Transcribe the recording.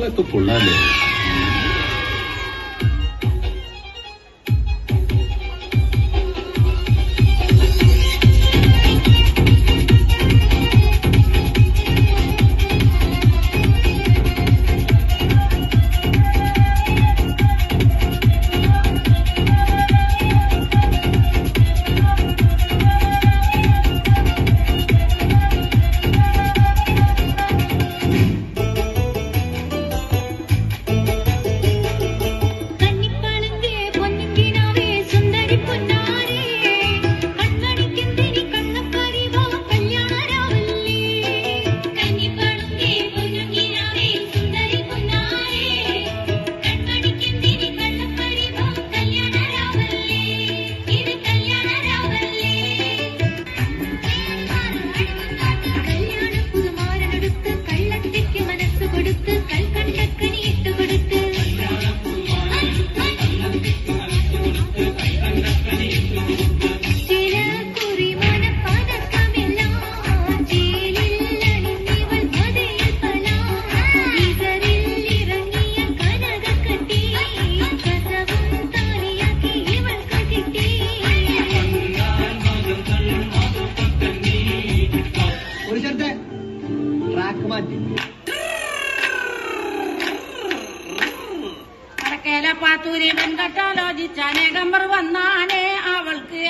la Topolana. പാത്തൂരി വെങ്കട്ടാലോചിച്ച അനേകമ്പർ വന്നാനേ അവൾക്ക്